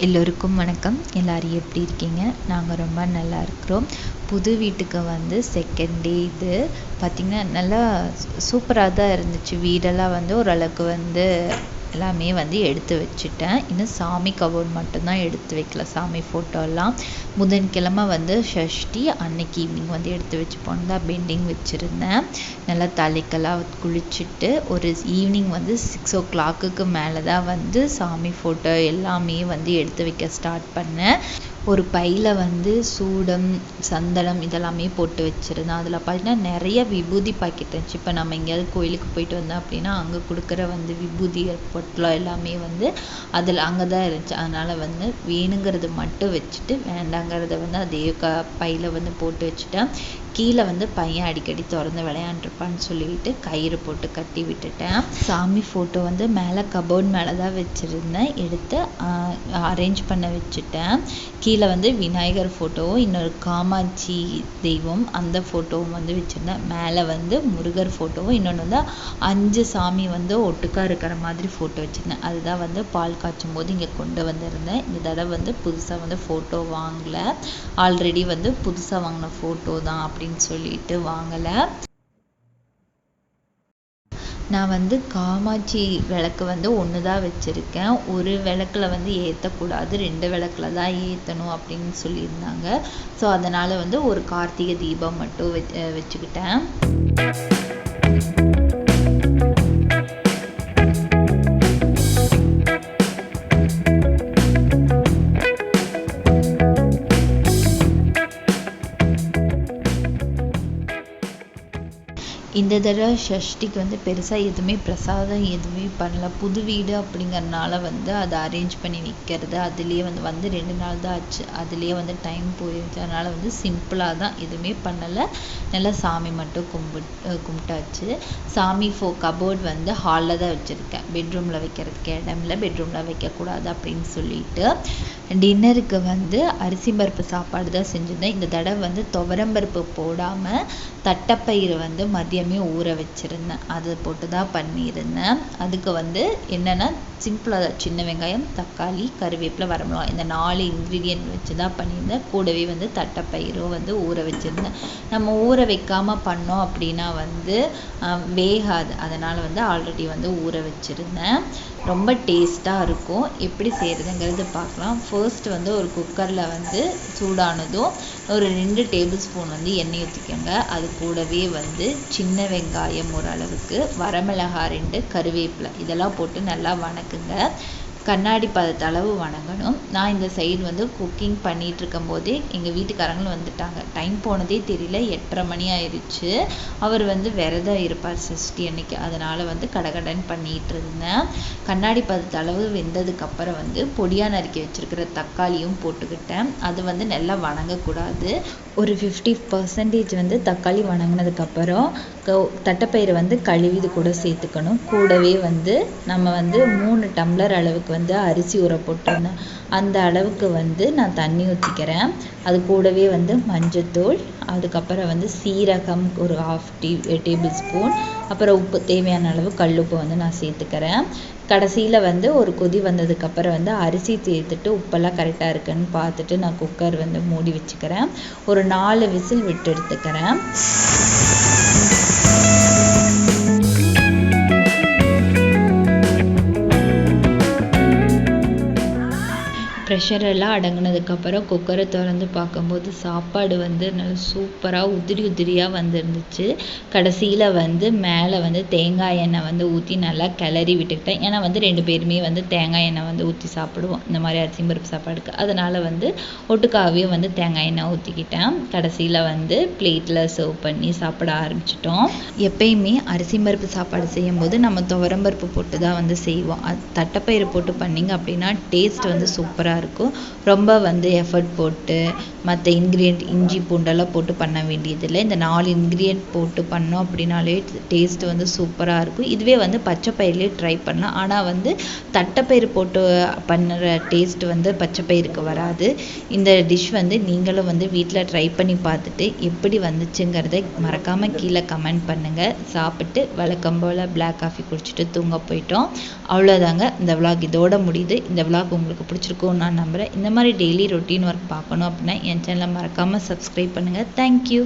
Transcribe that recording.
எல்லோருக்கும் வணக்கம். எல்லாரும் எப்படி இருக்கீங்க? நாங்கள் ரொம்ப நல்லா இருக்கிறோம். புது வீட்டுக்கு வந்து செகண்ட் டே இது. பார்த்திங்கன்னா நல்லா சூப்பராக தான் இருந்துச்சு. வீடெல்லாம் வந்து ஓரளவுக்கு வந்து எல்லாமே வந்து எடுத்து வச்சுட்டேன். இன்னும் சாமி கபோர்ட் மட்டும்தான் எடுத்து வைக்கல. சாமி ஃபோட்டோலாம் புதன்கிழமை வந்து ஷஷ்டி அன்னைக்கு ஈவினிங் வந்து எடுத்து வச்சு தான் பெண்டிங் வச்சுருந்தேன். நல்லா தலைக்கெல்லாம் குளிச்சுட்டு ஒரு ஈவினிங் வந்து சிக்ஸ் ஓ கிளாக்குக்கு மேலே தான் வந்து சாமி ஃபோட்டோ எல்லாமே வந்து எடுத்து வைக்க ஸ்டார்ட் பண்ணேன். ஒரு பையில் வந்து சூடம் சந்தனம் இதெல்லாமே போட்டு வச்சுருந்தேன் அதில் பார்த்தீங்கன்னா நிறைய விபூதி பாக்கெட் இருந்துச்சு. இப்போ நம்ம எங்கேயாவது கோயிலுக்கு போயிட்டு வந்தோம் அப்படின்னா அங்கே கொடுக்குற வந்து விபூதி பொட்டலம் எல்லாமே வந்து அதில் அங்கே தான் இருந்துச்சு. அதனால் வந்து வேணுங்கிறது மட்டும் வச்சுட்டு வேண்டாங்கிறத வந்து அதே க பையில் வந்து போட்டு வச்சுட்டேன். கீழே வந்து பையன் அடிக்கடி திறந்து விளையாண்டுருப்பான்னு சொல்லிட்டு கயிறு போட்டு கட்டி விட்டுட்டேன். சாமி ஃபோட்டோ வந்து மேலே கபோர்ட் மேலே தான் வச்சுருந்தேன். எடுத்து அரேஞ்ச் பண்ண வச்சுட்டேன். கீழே வந்து விநாயகர் ஃபோட்டோவும் இன்னொரு காமாட்சி தெய்வம் அந்த ஃபோட்டோவும் வந்து வச்சுருந்தேன். மேலே வந்து முருகர் ஃபோட்டோவும் இன்னொன்று வந்து அஞ்சு சாமி வந்து ஒட்டுக்கா இருக்கிற மாதிரி ஃபோட்டோ வச்சுருந்தேன். அதுதான் வந்து பால் காய்ச்சும் போது இங்கே கொண்டு வந்திருந்தேன். இந்த தடவை வந்து புதுசாக வந்து ஃபோட்டோ வாங்கலை. ஆல்ரெடி வந்து புதுசாக வாங்கின ஃபோட்டோ தான் அப்படின்னு சொல்லிட்டு வாங்கலை. நான் வந்து காமாட்சி விளக்கு வந்து ஒன்று தான் வச்சுருக்கேன். ஒரு விளக்கில் வந்து ஏற்றக்கூடாது ரெண்டு விளக்கில் தான் ஏற்றணும் அப்படின்னு சொல்லியிருந்தாங்க. ஸோ அதனால் வந்து ஒரு கார்த்திகை தீபம் மட்டும் வச்சுக்கிட்டேன். இந்த தடவை சஷ்டிக்கு வந்து பெருசாக எதுவுமே பிரசாதம் எதுவுமே பண்ணல. புது வீடு அப்படிங்கிறனால வந்து அதை அரேஞ்ச் பண்ணி வைக்கிறது அதுலேயே வந்து வந்து ரெண்டு நாள் தான் ஆச்சு. அதுலேயே வந்து டைம் போயிடுச்சு அதனால் வந்து சிம்பிளாக தான் எதுவுமே பண்ணலை. நல்லா சாமி மட்டும் கும்பிட்டு கும்பிட்டாச்சு. சாமி ஃபோ கபோர்ட் வந்து ஹாலில் தான் வச்சுருக்கேன். பெட்ரூமில் வைக்கிறதுக்கு இடம் இல்லை. பெட்ரூமில் வைக்கக்கூடாது அப்படின்னு சொல்லிட்டு. டின்னருக்கு வந்து அரிசி பருப்பு சாப்பாடு தான் செஞ்சுருந்தேன். இந்த தடவை வந்து துவரம்பருப்பு போடாமல் தட்டைப்பயிறு வந்து மதியம் ஊற வச்சுருந்தேன். அதை போட்டு தான் பண்ணியிருந்தேன். அதுக்கு வந்து என்னென்னா சிம்பிளாக சின்ன வெங்காயம் தக்காளி கருவேப்பிலை வரமிளகாய் இந்த நாலு இன்க்ரீடியன்ட் வச்சு தான் பண்ணியிருந்தேன். கூடவே வந்து தட்டைப்பயிரும் வந்து ஊற வச்சுருந்தேன். நம்ம ஊற வைக்காமல் பண்ணோம் அப்படின்னா வந்து வேகாது. அதனால் வந்து ஆல்ரெடி வந்து ஊற வச்சுருந்தேன். ரொம்ப டேஸ்ட்டாக இருக்கும். எப்படி செய்கிறதுங்கிறது பார்க்கலாம். ஃபர்ஸ்ட் வந்து ஒரு குக்கரில் வந்து சூடானதும் ஒரு ரெண்டு டேபிள் ஸ்பூன் வந்து எண்ணெய் ஊற்றிக்கோங்க அது கூடவே வந்து சின்ன சின்ன வெங்காயம் ஓரளவுக்கு வரமிளகாய் ரெண்டு கருவேப்பிலை இதெல்லாம் போட்டு நல்லா வணக்குங்க. கண்ணாடி பதத்தளவு வணங்கணும். நான் இந்த சைடு வந்து குக்கிங் பண்ணிகிட்டு இருக்கும் போதே எங்கள் வீட்டுக்காரங்களும் வந்துட்டாங்க. டைம் போனதே தெரியல. எட்டரை மணி ஆயிடுச்சு அவர் வந்து விரதம் இருப்பார் சஷ்டி அன்னைக்கு. அதனால் வந்து கடகடன் பண்ணிகிட்டு இருந்தேன் கண்ணாடி பதத்தளவு வெந்ததுக்கப்புறம் வந்து பொடியாக நறுக்கி வச்சுருக்கிற தக்காளியும் போட்டுக்கிட்டேன். அது வந்து நல்லா வணங்கக்கூடாது. ஒரு ஃபிஃப்டி பர்சன்டேஜ் வந்து தக்காளி வணங்கினதுக்கப்புறம் தட்டைப்பயிறு வந்து கழுவி இது கூட சேர்த்துக்கணும். கூடவே வந்து நம்ம வந்து மூணு டம்ளர் அளவுக்கு வந்து அரிசி ஊற போட்டிருந்தேன். அந்த அளவுக்கு வந்து நான் தண்ணி ஊற்றிக்கிறேன் அது கூடவே வந்து மஞ்சத்தூள் அதுக்கப்புறம் வந்து சீரகம் ஒரு ஹாஃப் டீ டேபிள் ஸ்பூன் அப்புறம் உப்பு தேவையான அளவு கல் உப்பு வந்து நான் சேர்த்துக்கிறேன். கடைசியில் வந்து ஒரு கொதி வந்ததுக்கப்புறம் வந்து அரிசி சேர்த்துட்டு உப்பெல்லாம் கரெக்டாக இருக்குன்னு பார்த்துட்டு நான் குக்கர் வந்து மூடி வச்சுக்கிறேன். ஒரு நாலு விசில் விட்டு எடுத்துக்கிறேன். ப்ரெஷர் எல்லாம் அடங்கினதுக்கப்புறம் குக்கரை திறந்து பார்க்கும்போது சாப்பாடு வந்து நல்லா சூப்பராக உதிரி உதிரியாக வந்துருந்துச்சு. கடைசியில் வந்து மேலே வந்து தேங்காய் எண்ணெய் வந்து ஊற்றி நல்லா கிளறி விட்டுக்கிட்டேன். ஏன்னா வந்து ரெண்டு பேருமே வந்து தேங்காய் எண்ணெய் வந்து ஊற்றி சாப்பிடுவோம். இந்த மாதிரி அரிசி பருப்பு சாப்பாடுக்கு. அதனால் வந்து ஒட்டுக்காவே வந்து தேங்காய் எண்ணெய் ஊற்றிக்கிட்டேன் கடைசியில் வந்து பிளேட்டில் சர்வ் பண்ணி சாப்பிட ஆரம்பிச்சிட்டோம். எப்பயுமே அரிசி பருப்பு சாப்பாடு செய்யும்போது நம்ம துவரம்பருப்பு போட்டு தான் வந்து செய்வோம். அது தட்டைப்பயிறு போட்டு பண்ணிங்க அப்படின்னா டேஸ்ட் வந்து சூப்பராக இருக்கும். ரொம்ப வந்து எஃபர்ட் போட்டு மற்ற இன்க்ரீடியன்ட் இஞ்சி பூண்டெல்லாம் போட்டு பண்ண வேண்டியதில்லை. இந்த நாலு இன்க்ரீடியன்ட் போட்டு பண்ணோம் அப்படின்னாலே டேஸ்ட் வந்து சூப்பராக இருக்கும். இதுவே வந்து பச்சை பயிர்லேயே ட்ரை பண்ணலாம். ஆனால் வந்து தட்டைப்பயிறு போட்டு பண்ணுற டேஸ்ட் வந்து பச்சை பயிருக்கு வராது. இந்த டிஷ் வந்து நீங்களும் வந்து வீட்டில் ட்ரை பண்ணி பார்த்துட்டு எப்படி வந்துச்சுங்கிறத மறக்காமல் கீழே கமெண்ட் பண்ணுங்கள் சாப்பிட்டு வழக்கம் போல் பிளாக் காஃபி குடிச்சிட்டு தூங்க போயிட்டோம். அவ்வளோதாங்க இந்த விலாக் இதோட முடியுது. இந்த விலாக் உங்களுக்கு பிடிச்சிருக்கும்னு நான் நம்புகிறேன் இந்த மாதிரி டெய்லி ரொட்டீன் ஒர்க் பார்க்கணும் அப்படின்னா என் சேனலை மறக்காமல் சப்ஸ்கிரைப் பண்ணுங்கள் தேங்க்யூ